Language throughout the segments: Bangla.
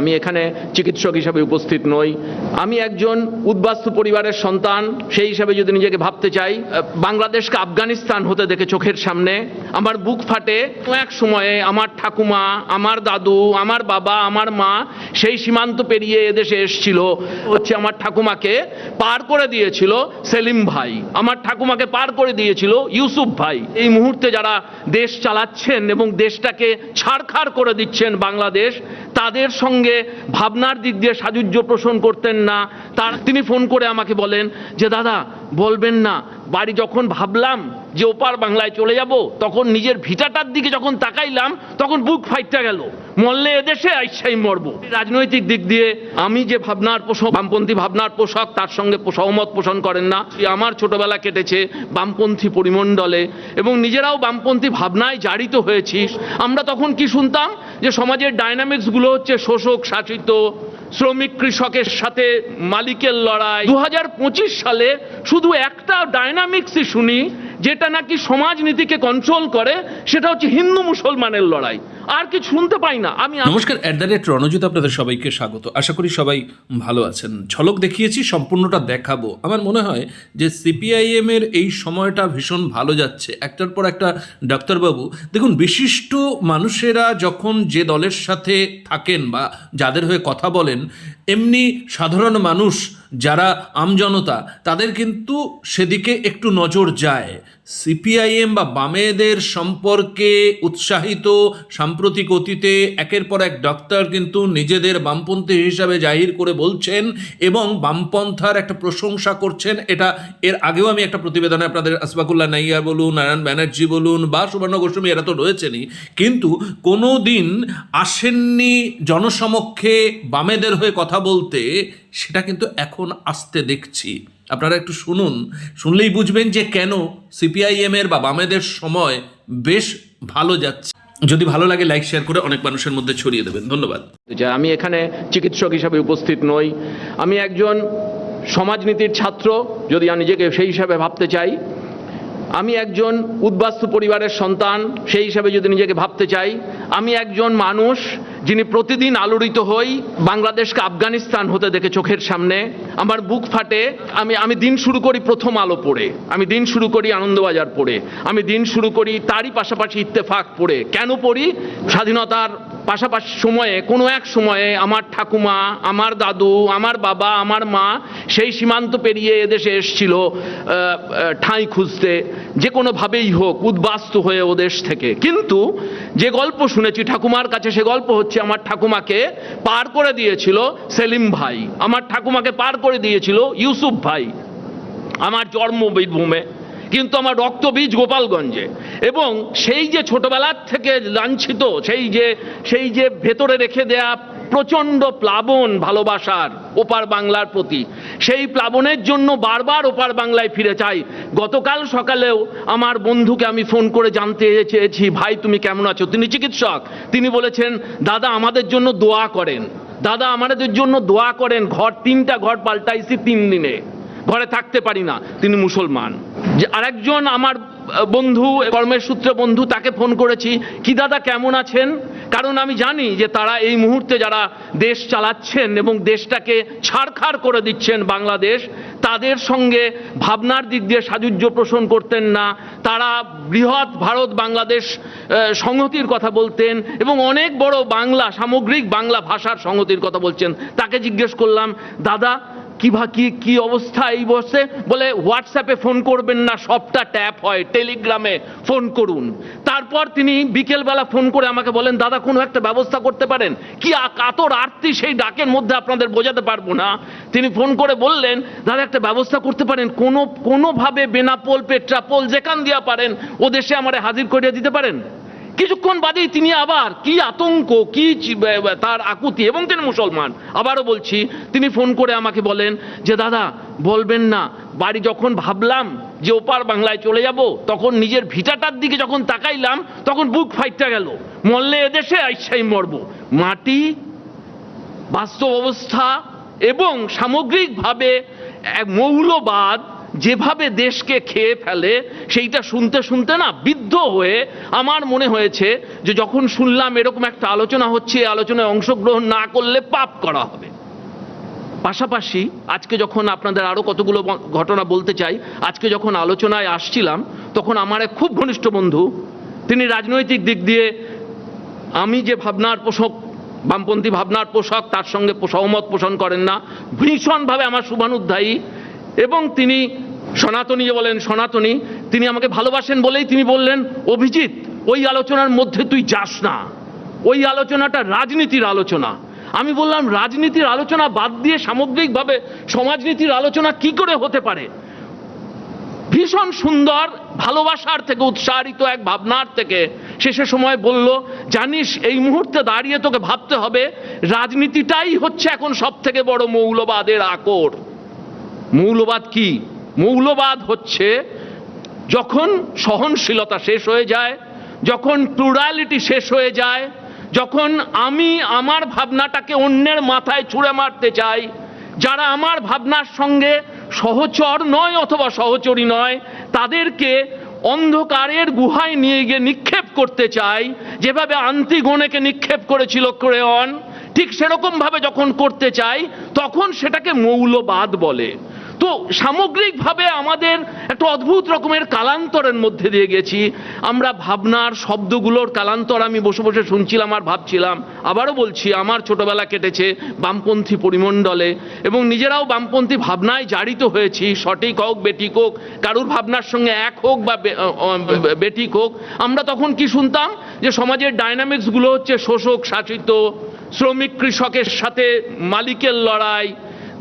আমি এখানে চিকিৎসক হিসাবে উপস্থিত নই। আমি একজন উদ্বাস্তু পরিবারের সন্তান, সেই হিসাবে যদি নিজেকে ভাবতে চাই বাংলাদেশকে আফগানিস্তান হতে দেখে চোখের সামনে, আমার বুক ফাটে এক সময়ে আমার ঠাকুমা, আমার দাদু, আমার বাবা, আমার মা সেই সীমান্ত পেরিয়ে এদেশে এসেছিল। হচ্ছে আমার ঠাকুমাকে পার করে দিয়েছিল সেলিম ভাই। আমার ঠাকুমাকে পার করে দিয়েছিল ইউসুফ ভাই। এই মুহূর্তে যারা দেশ চালাচ্ছেন এবং দেশটাকে ছাড়খাড় করে দিচ্ছেন বাংলাদেশ তাদের সঙ্গে ভাবনার দিক দিয়ে সাজুজ্য পোষণ করতেন না। তার তিনি ফোন করে আমাকে বলেন যে, দাদা, বলবেন না। বাড়ি যখন ভাবলাম যে ওপার বাংলায় চলে যাব, তখন নিজের ভিটাটার দিকে যখন তাকাইলাম, তখন বুক ফাইটটা গেল। মরলে এদেশে আইসাই মরব। রাজনৈতিক দিক দিয়ে আমি যে ভাবনার পোষক, বামপন্থী ভাবনার পোষক, তার সঙ্গে সহমত পোষণ করেন না। আমার ছোটবেলা কেটেছে বামপন্থী পরিমণ্ডলে, এবং নিজেরাও বামপন্থী ভাবনায় জারিত হয়েছি। আমরা তখন কি শুনতাম? যে সমাজের ডাইনামিক্সগুলো হচ্ছে শোষক, শাসিত, শ্রমিক, কৃষকের সাথে মালিকের লড়াই। দু হাজার পঁচিশ সালে শুধু একটা ডায়নামিক্সই শুনি যেটা নাকি সমাজনীতিকে কন্ট্রোল করে সেটা হচ্ছে হিন্দু মুসলমানের লড়াই। আর কিছু শুনতে পাই না। আমি নমস্কার অ্যাট দ্য রেট রণজিৎ আপনাদের সবাইকে স্বাগত। আশা করি সবাই ভালো আছেন। ঝলক দেখিয়েছি, সম্পূর্ণটা দেখাবো। আমার মনে হয় যে সিপিআইএম এর এই সময়টা ভীষণ ভালো যাচ্ছে। একটার পর একটা ডাক্তারবাবু, দেখুন, বিশিষ্ট মানুষেরা যখন যে দলের সাথে থাকেন বা যাদের হয়ে কথা বলেন, এমনি সাধারণ মানুষ যারা আমজনতা, তাদের কিন্তু সেদিকে একটু নজর যায়। সিপিআইএম বা বামেদের সম্পর্কে উৎসাহিত সাম্প্রতিক অতীতে একের পর এক ডক্টর কিন্তু নিজেদের বামপন্থী হিসাবে জাহির করে বলছেন এবং বামপন্থার একটা প্রশংসা করছেন। এটা এর আগেও আমি একটা প্রতিবেদনে আপনাদের আসবাকুল্লাহ নাইয়া বলুন, নারায়ণ ব্যানার্জি বলুন বা সুবর্ণ গোস্বামী, এরা তো রয়েছেনই। কিন্তু কোনো দিন আসেননি জনসমক্ষে বামেদের হয়ে কথা বলতে, সেটা কিন্তু এখন আসতে দেখছি। আপনারা একটু শুনুন। শুনলেই বুঝবেন যে কেন সিপিআইএম এর বা বামেদের সময় বেশ ভালো যাচ্ছে। যদি ভালো লাগে লাইক শেয়ার করে অনেক মানুষের মধ্যে ছড়িয়ে দেবেন। ধন্যবাদ। আমি এখানে চিকিৎসক হিসাবে উপস্থিত নই। আমি একজন সমাজনীতির ছাত্র, যদি আমি নিজেকে সেই হিসাবে ভাবতে চাই। আমি একজন উদ্বাস্তু পরিবারের সন্তান, সেই হিসাবে যদি নিজেকে ভাবতে চাই আমি একজন মানুষ যিনি প্রতিদিন আলোড়িত হই, বাংলাদেশকে আফগানিস্তান হতে দেখে চোখের সামনে। আমার বুক ফাটে, আমি আমি দিন শুরু করি প্রথম আলো পড়ে। আমি দিন শুরু করি আনন্দবাজার পড়ে। আমি দিন শুরু করি তারই পাশাপাশি ইত্তেফাক পড়ে। কেন পড়ি? স্বাধীনতার পাশাপাশি সময়ে, কোনো এক সময়ে আমার ঠাকুমা, আমার দাদু, আমার বাবা, আমার মা সেই সীমান্ত পেরিয়ে এদেশে এসছিল ঠাঁই খুঁজতে। যে কোনোভাবেই হোক, উদ্বাস্তু হয়ে ও দেশ থেকে। কিন্তু যে গল্প শুনেছি, ঠাকুমার কাছে সে গল্প হচ্ছে, আমার ঠাকুমাকে পার করে দিয়েছিল সেলিম ভাই। আমার ঠাকুমাকে পার করে দিয়েছিল ইউসুফ ভাই, আমার জন্ম বীরভূমে কিন্তু আমার রক্তবীজ গোপালগঞ্জে। এবং সেই যে ছোটবেলার থেকে লাঞ্ছিত, সেই যে সেই যে ভেতরে রেখে দেয়া প্রচণ্ড প্লাবন ভালোবাসার ওপার বাংলার প্রতি সেই প্লাবনের জন্য বারবার ওপার বাংলায় ফিরে চাই। গতকাল সকালেও আমার বন্ধুকে আমি ফোন করে জানতে চেয়েছি, ভাই, তুমি কেমন আছো? তিনি চিকিৎসক। তিনি বলেছেন, দাদা, আমাদের জন্য দোয়া করেন। দাদা, আমাদের জন্য দোয়া করেন। ঘর, তিনটা ঘর পাল্টাইছি তিন দিনে। ঘরে থাকতে পারি না। তিনি মুসলমান। যে আরেকজন আমার বন্ধু, কর্মের সূত্রে বন্ধু, তাকে ফোন করেছি, কি দাদা, কেমন আছেন? কারণ আমি জানি যে তারা এই মুহূর্তে যারা দেশ চালাচ্ছেন এবং দেশটাকে ছাড়খাড় করে দিচ্ছেন বাংলাদেশ, তাদের সঙ্গে ভাবনার দিক দিয়ে সাযুজ্য পোষণ করতেন না। তারা বৃহৎ ভারত বাংলাদেশ সংহতির কথা বলতেন এবং অনেক বড় বাংলা, সামগ্রিক বাংলা ভাষার সংহতির কথা বলছেন। তাকে জিজ্ঞেস করলাম, দাদা কি ভা কি কি অবস্থা এই বসে? বলে হোয়াটসঅ্যাপে ফোন করবেন না, সবটা ট্যাপ হয় টেলিগ্রামে ফোন করুন। তারপর তিনি বিকেলবেলা ফোন করে আমাকে বলেন, দাদা, কোনো একটা ব্যবস্থা করতে পারেন? কি কাতর আরতি সেই ডাকের মধ্যে আপনাদের বোঝাতে পারব না। তিনি ফোন করে বললেন, দাদা, একটা ব্যবস্থা করতে পারেন। কোনো, কোনোভাবে বেনাপোল, পেট্রাপোল, যেখান দিয়া পারেন, ও দেশে আমারে হাজির করিয়ে দিতে পারেন? কিছুক্ষণ বাদেই তিনি আবার কি আতঙ্ক, কি তার আকুতি, এবং তিনি মুসলমান। আবারও বলছি, তিনি ফোন করে আমাকে বলেন যে, দাদা, বলবেন না। বাড়ি যখন ভাবলাম যে ওপার বাংলায় চলে যাব, তখন নিজের ভিটাটার দিকে যখন তাকাইলাম, তখন বুক ফাইটটা গেল। মরলে এদেশে আইসাই মরব। মাটি, বাস্তব অবস্থা এবং সামগ্রিকভাবে এক মৌলবাদ যেভাবে দেশকে খেয়ে ফেলে, সেইটা শুনতে শুনতে না বিদ্ধ হয়ে আমার মনে হয়েছে যে যখন শুনলাম এরকম একটা আলোচনা হচ্ছে আলোচনায় অংশগ্রহণ না করলে পাপ করা হবে। পাশাপাশি আজকে যখন আপনাদের আরও কতগুলো ঘটনা বলতে চাই, আজকে যখন আলোচনায় আসছিলাম, তখন আমার এক খুব ঘনিষ্ঠ বন্ধু, তিনি রাজনৈতিক দিক দিয়ে আমি যে ভাবনার পোষক, বামপন্থী ভাবনার পোষক, তার সঙ্গে সহমত পোষণ করেন না, ভীষণভাবে আমার শুভানুধ্যায়ী এবং তিনি সনাতনী যে বলেন সনাতনী, তিনি আমাকে ভালোবাসেন বলেই তিনি বললেন, অভিজিৎ, ওই আলোচনার মধ্যে তুই যাস না। ওই আলোচনাটা রাজনীতির আলোচনা। আমি বললাম, রাজনীতির আলোচনা বাদ দিয়ে সামগ্রিকভাবে সমাজনীতির আলোচনা কি করে হতে পারে? ভীষণ সুন্দর, ভালোবাসার থেকে উৎসাহিত এক ভাবনার থেকে শেষের সময় বলল, জানিস, এই মুহূর্তে দাঁড়িয়ে তোকে ভাবতে হবে, রাজনীতিটাই হচ্ছে এখন সব থেকে বড় মৌলবাদের আকর। মৌলবাদ কি? মৌলবাদ হচ্ছে যখন সহনশীলতা শেষ হয়ে যায়, যখন প্লুরালিটি শেষ হয়ে যায়, যখন আমি আমার ভাবনাটাকে অন্যের মাথায় ছুঁড়ে মারতে চাই, যারা আমার ভাবনার সঙ্গে সহচর নয় অথবা সহচরী নয়, তাদেরকে অন্ধকারের গুহায় নিয়ে গিয়ে নিক্ষেপ করতে চাই, যেভাবে আন্তিগণেকে নিক্ষেপ করেছিল ক্রেয়ন, ঠিক সেরকম ভাবে যখন করতে চাই, তখন সেটাকে মৌলবাদ বলে। তো সামগ্রিকভাবে আমাদের একটা অদ্ভুত রকমের কালান্তরের মধ্যে দিয়ে গেছি। আমরা ভাবনার শব্দগুলোর কালান্তর আমি বসে বসে শুনছিলাম আর ভাবছিলাম। আবারও বলছি, আমার ছোটবেলা কেটেছে বামপন্থী পরিমণ্ডলে এবং নিজেরাও বামপন্থী ভাবনায় জারিত হয়েছি। সঠিক হোক বেটিক হোক, কারুর ভাবনার সঙ্গে এক হোক বা বে- অ- অ- বেঠিক হোক, আমরা তখন কি শুনতাম? যে সমাজের ডাইনামিক্সগুলো হচ্ছে শোষক, শাসিত, শ্রমিক কৃষকের সাথে মালিকের লড়াই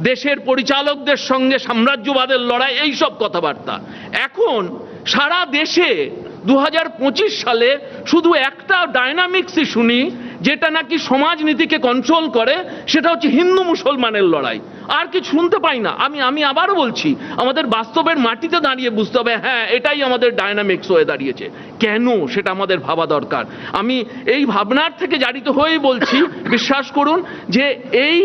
দেশের পরিচালকদের সঙ্গে সাম্রাজ্যবাদের লড়াই, এই সব কথাবার্তা। এখন সারা দেশে দু হাজার পঁচিশ সালে শুধু একটা ডায়নামিক্সই শুনি যেটা নাকি সমাজনীতিকে কন্ট্রোল করে, সেটা হচ্ছে হিন্দু মুসলমানের লড়াই। আর কিছু শুনতে পাই না। আমি আমি আবারও বলছি, আমাদের বাস্তবের মাটিতে দাঁড়িয়ে বুঝতে হবে হ্যাঁ এটাই আমাদের ডাইনামিক্স হয়ে দাঁড়িয়েছে। কেন সেটা আমাদের ভাবা দরকার? আমি এই ভাবনার থেকে জারিত হয়েই বলছি, বিশ্বাস করুন, যে এই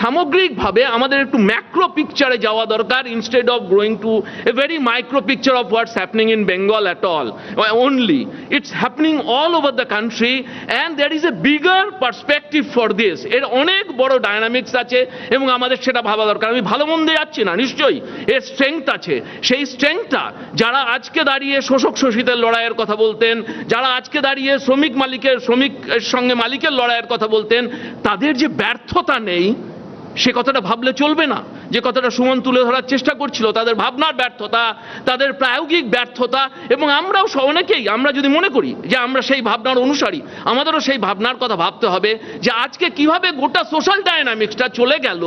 সামগ্রিকভাবে আমাদের একটু ম্যাক্রো পিকচারে যাওয়া দরকার instead of growing to a very micro picture of what's happening in Bengal at all only. It's happening all over the country, and there is a bigger perspective for this. এর অনেক বড় ডায়নামিক্স আছে, এবং আমাদের সেটা ভাবা দরকার। আমি ভালো মন্দে যাচ্ছি না, নিশ্চয়ই। এর স্ট্রেংথ আছে। সেই স্ট্রেংথটা যারা আজকে দাঁড়িয়ে শোষক শোষিতের লড়াইয়ের কথা বলতেন, যারা আজকে দাঁড়িয়ে শ্রমিক মালিকের শ্রমিকের সঙ্গে মালিকের লড়াইয়ের কথা বলতেন, তাদের যে ব্যর্থতা নেই, সে কথাটা ভাবলে চলবে না। যে কথাটা সুমন তুলে ধরার চেষ্টা করছিল, তাদের ভাবনার ব্যর্থতা, তাদের প্রায়োগিক ব্যর্থতা, এবং আমরাও অনেকেই, আমরা যদি মনে করি যে আমরা সেই ভাবনার অনুসারী, আমাদেরও সেই ভাবনার কথা ভাবতে হবে যে আজকে কীভাবে গোটা সোশ্যাল ডায়নামিক্সটা চলে গেল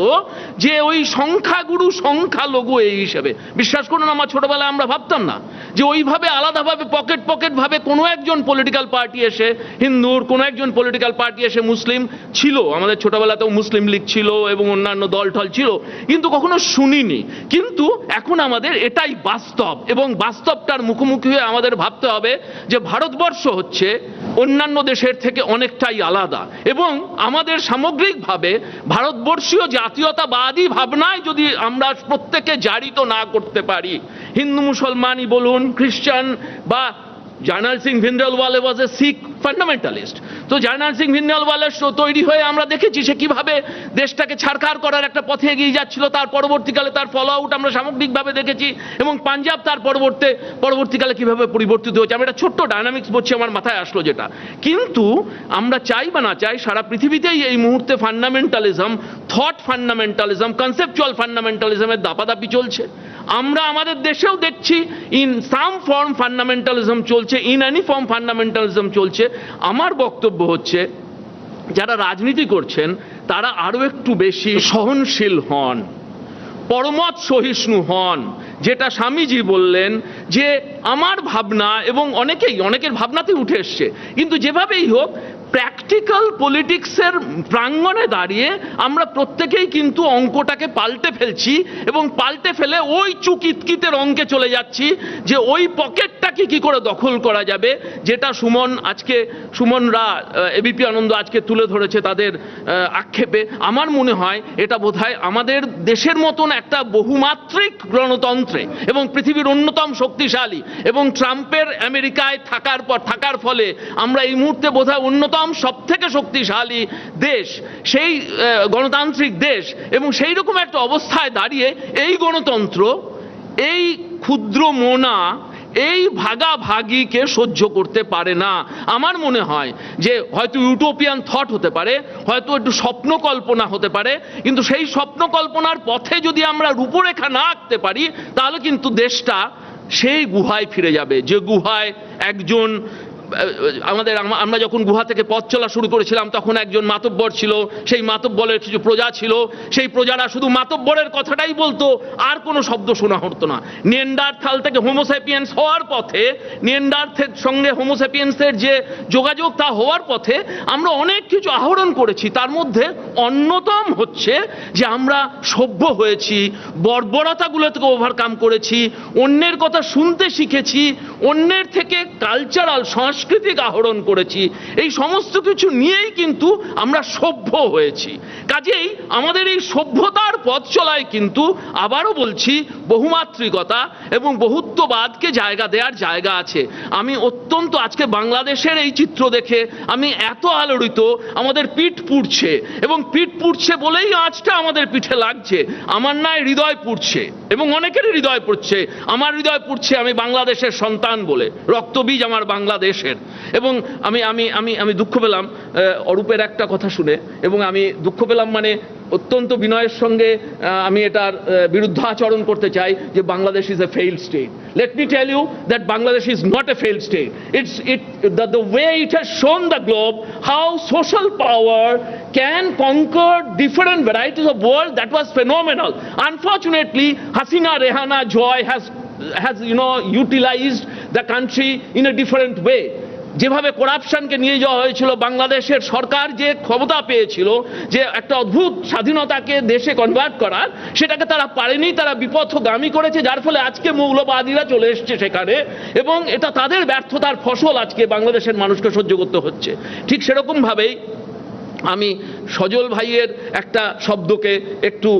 যে ওই সংখ্যাগুরু সংখ্যালঘু এই হিসেবে। বিশ্বাস করুন, আমার ছোটবেলায় আমরা ভাবতাম না যে ওইভাবে আলাদাভাবে পকেট পকেট ভাবে কোনো একজন পলিটিক্যাল পার্টি এসে, হিন্দুর কোনো একজন পলিটিক্যাল পার্টি এসে মুসলিম ছিল। আমাদের ছোটবেলাতেও মুসলিম লীগ ছিল এবং অন্যান্য দল টল ছিল। কিন্তু কখনো শুনিনি। কিন্তু এখন আমাদের এটাই বাস্তব এবং বাস্তবটার মুখোমুখি হয়ে আমাদের ভাবতে হবে যে ভারতবর্ষ হচ্ছে অন্যান্য দেশের থেকে অনেকটাই আলাদা এবং আমাদের সামগ্রিকভাবে ভারতবর্ষীয় জাতীয়তাবাদী ভাবনায় যদি আমরা প্রত্যেকে জারিত না করতে পারি, হিন্দু, মুসলমানই বলুন, খ্রিস্টান বা Jarnail Singh Bhindranwale was a Sikh fundamentalist তো জার্নাল সিং ভিন্ডালওয়ালের শো তৈরি হয়ে আমরা দেখেছি সে কীভাবে দেশটাকে ছাড়খাড় করার একটা পথে এগিয়ে যাচ্ছিল, তার পরবর্তীকালে তার ফলো আউট আমরা সামগ্রিকভাবে দেখেছি এবং পাঞ্জাব তার পরবর্তী, পরবর্তীকালে কীভাবে পরিবর্তিত হয়েছে। আমি একটা ছোট্ট ডায়নামিক্স বলছি, আমার মাথায় আসলো যেটা। কিন্তু আমরা চাই বা না চাই, সারা পৃথিবীতেই এই মুহূর্তে ফান্ডামেন্টালিজম থট ফান্ডামেন্টালিজম কনসেপচুয়াল ফান্ডামেন্টালিজমের দাপাদাপি চলছে। আমরা আমাদের দেশেও দেখছি ইন সাম ফর্ম ফান্ডামেন্টালিজম চলছে ইন এনি ফর্ম ফান্ডামেন্টালিজম চলছে। আমার বক্তব্য হচ্ছে, যারা রাজনীতি করছেন, তারা আরও একটু বেশি সহনশীল হন, পরমত সহিষ্ণু হন, যেটা স্বামীজি বললেন যে, আমার ভাবনা এবং অনেকেই, অনেকের ভাবনাতে উঠে এসছে, কিন্তু যেভাবেই হোক প্র্যাকটিক্যাল পলিটিক্সের প্রাঙ্গণে দাঁড়িয়ে আমরা প্রত্যেকেই কিন্তু অঙ্কটাকে পাল্টে ফেলছি এবং পাল্টে ফেলে ওই চুকিতকিতের অঙ্কে চলে যাচ্ছি যে ওই পকেটটাকে কি করে দখল করা যাবে, যেটা সুমন আজকে, সুমনরা এবিপি আনন্দ আজকে তুলে ধরেছে তাদের আক্ষেপে। আমার মনে হয় এটা বোধহয় আমাদের দেশের মতন একটা বহুমাত্রিক গণতন্ত্রে এবং পৃথিবীর অন্যতম শক্তিশালী এবং ট্রাম্পের আমেরিকায় থাকার পর, থাকার ফলে আমরা এই মুহূর্তে বোধহয় অন্যতম সব থেকে শক্তিশালী দেশ, সেই গণতান্ত্রিক দেশ এবং সেই রকম একটা অবস্থায় দাঁড়িয়ে এই গণতন্ত্র, এই ক্ষুদ্র মোনা এই ভাগাভাগিকে সহ্য করতে পারে না। আমার মনে হয় যে হয়তো ইউটোপিয়ান থট হতে পারে, হয়তো একটু স্বপ্ন কল্পনা হতে পারে, কিন্তু সেই স্বপ্ন কল্পনার পথে যদি আমরা রূপরেখা না আঁকতে পারি, তাহলে কিন্তু দেশটা সেই গুহায় ফিরে যাবে। যে গুহায় একজন আমাদের আমরা যখন গুহা থেকে পথ চলা শুরু করেছিলাম, তখন একজন মাতব্বর ছিল। সেই মাতব্বরের কিছু প্রজা ছিল। সেই প্রজারা শুধু মাতব্বরের কথাটাই বলতো, আর কোনো শব্দ শোনা হতো না। নিয়েন্ডারথাল থেকে হোমোসেপিয়েন্স হওয়ার পথে নিয়েন্ডার্থের সঙ্গে হোমোসেপিয়েন্সের যে যোগাযোগ, তা হওয়ার পথে আমরা অনেক কিছু আহরণ করেছি। তার মধ্যে অন্যতম হচ্ছে যে আমরা সভ্য হয়েছি, বর্বরতাগুলো থেকে ওভারকাম করেছি, অন্যের কথা শুনতে শিখেছি, অন্যের থেকে কালচারাল সাংস্কৃতিক আহরণ করেছি, এই সমস্ত কিছু নিয়েই কিন্তু আমরা সভ্য হয়েছি। কাজেই আমাদের এই সভ্যতার পথ চলায় কিন্তু আবারও বলছি বহুমাত্রিকতা এবং বহুত্ববাদকে জায়গা দেওয়ার জায়গা আছে। আমি অত্যন্ত আজকে বাংলাদেশের এই চিত্র দেখে আমি এত আলোড়িত, আমাদের পিঠ পুড়ছে এবং পিঠ পুড়ছে বলেই আঁচটা আমাদের পিঠে লাগছে। আমার নয় হৃদয় পুড়ছে এবং অনেকেরই হৃদয় পুড়ছে। আমার হৃদয় পুড়ছে আমি বাংলাদেশের সন্তান বলে, রক্তবীজ আমার বাংলাদেশের। এবং আমি আমি আমি আমি দুঃখ পেলাম অরূপের একটা কথা শুনে এবং আমি দুঃখ পেলাম মানে অত্যন্ত বিনয়ের সঙ্গে আমি এটার আহ, বিরুদ্ধাচরণ করতে চাই যে Bangladesh is a failed state let me tell you that Bangladesh is not a failed state it's it the the way it has shown the globe how social power conquer different varieties of world that was phenomenal unfortunately hasina rehana joy has has you know utilized the country in a different way যেভাবে করাপশনকে নিয়ে যাওয়া হয়েছিল বাংলাদেশের সরকার যে ক্ষমতা পেয়েছিল যে একটা অদ্ভুত স্বাধীনতাকে দেশে কনভার্ট করার সেটাকে তারা পারেনি তারা বিপথগামী করেছে যার ফলে আজকে মৌলবাদীরা চলে এসছে সেখানে এবং এটা তাদের ব্যর্থতার ফসল আজকে বাংলাদেশের মানুষকে সহ্য করতে হচ্ছে। ঠিক সেরকম ভাবেই আমি সজল ভাইয়ের একটা শব্দকে একটু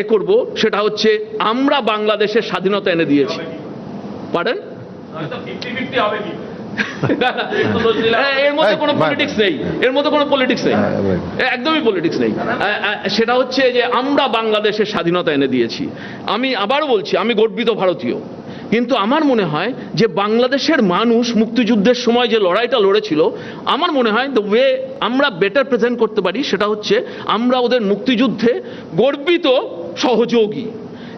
এ করব সেটা হচ্ছে আমরা বাংলাদেশের স্বাধীনতা এনে দিয়েছি। পারেন এর মধ্যে কোনো হ্যাঁ, পলিটিক্স নেই। এর মধ্যে কোনো পলিটিক্স নেই। হ্যাঁ, একদমই পলিটিক্স নেই। সেটা হচ্ছে যে আমরা বাংলাদেশের স্বাধীনতা এনে দিয়েছি। আমি আবার বলছি আমি গর্বিত ভারতীয়। কিন্তু আমার মনে হয় যে বাংলাদেশের মানুষ মুক্তিযুদ্ধের সময় যে লড়াইটা লড়েছিল আমার মনে হয় দ্য ওয়ে আমরা বেটার প্রেজেন্ট করতে পারি সেটা হচ্ছে আমরা ওদের মুক্তিযুদ্ধে গর্বিত সহযোগী।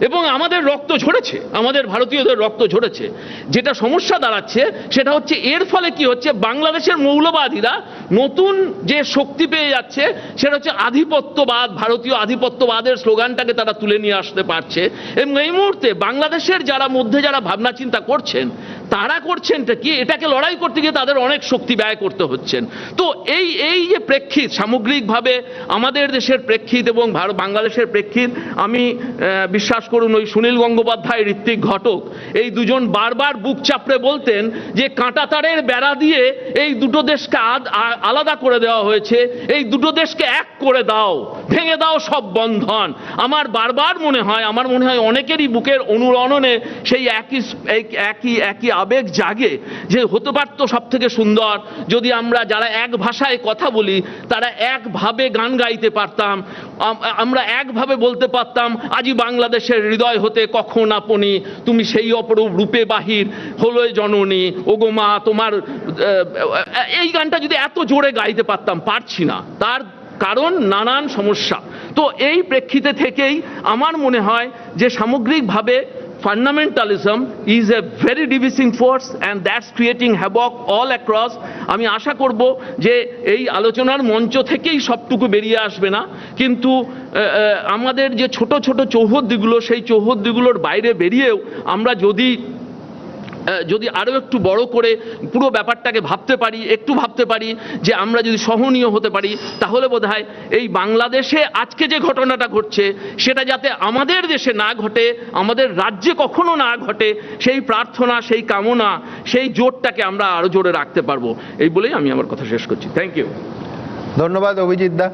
এবং আমাদের রক্ত ঝরেছে, আমাদের ভারতীয়দের রক্ত ঝরেছে। যেটা সমস্যা দাঁড়াচ্ছে, সেটা হচ্ছে এর ফলে কি হচ্ছে, বাংলাদেশের মৌলবাদীরা নতুন যে শক্তি পেয়ে যাচ্ছে, সেটা হচ্ছে আধিপত্যবাদ, ভারতীয় আধিপত্যবাদের স্লোগানটাকে তারা তুলে নিয়ে আসতে পারছে। এবং এই মুহূর্তে বাংলাদেশের যারা মধ্যে যারা ভাবনা চিন্তা করছেন তারা করছেনটা কি? এটাকে লড়াই করতে গিয়ে তাদের অনেক শক্তি ব্যয় করতে হচ্ছেন তো এই এই যে প্রেক্ষিত, সামগ্রিকভাবে আমাদের দেশের প্রেক্ষিত এবং ভারত বাংলাদেশের প্রেক্ষিত, আমি বিশ্বাস করুন, ওই সুনীল গঙ্গোপাধ্যায় ঋত্বিক ঘটক, এই দুজন বারবার বুক চাপড়ে বলতেন যে কাঁটাতারের বেড়া দিয়ে এই দুটো দেশকে আলাদা করে দেওয়া হয়েছে, এই দুটো দেশকে এক করে দাও, ভেঙে দাও সব বন্ধন। আমার বারবার মনে হয়, আমার মনে হয় অনেকেরই বুকের অনুরণনে সেই একই একই একই আবেগ জাগে যে হতে পারতো সব থেকে সুন্দর। যদি আমরা যারা এক ভাষায় কথা বলি, তারা একভাবে গান গাইতে পারতাম আমরা একভাবে বলতে পারতাম, আজি বাংলাদেশের হৃদয় হতে কখন আপনি? তুমি সেই অপরূপ রূপে বাহির হলো জননী। ওগো মা, তোমার এই গানটা যদি এত জোরে গাইতে পারতাম, পারছি না। তার কারণ নানান সমস্যা। তো এই প্রেক্ষিতে থেকেই আমার মনে হয় যে সামগ্রিকভাবে fundamentalism is a very divisive force and that's creating havoc all across আমি আশা করব যে এই আলোচনার মঞ্চ থেকেই সবটুকু বেরিয়ে আসবে না। কিন্তু আমাদের যে ছোট ছোট চৌহদ্দিগুলো, সেই চৌহদ্দিগুলোর বাইরে বেরিয়েও আমরা যদি যদি আরও একটু বড় করে পুরো ব্যাপারটাকে ভাবতে পারি, একটু ভাবতে পারি যে আমরা যদি সহনীয় হতে পারি, তাহলে বোধহয় এই বাংলাদেশে আজকে যে ঘটনাটা ঘটছে, সেটা যাতে আমাদের দেশে না ঘটে, আমাদের রাজ্যে কখনো না ঘটে, সেই প্রার্থনা, সেই কামনা, সেই জোরটাকে আমরা আরও জোরে রাখতে পারব। এই বলেই আমি আমার কথা শেষ করছি। থ্যাংক ইউ ধন্যবাদ, অভিজিৎ দা।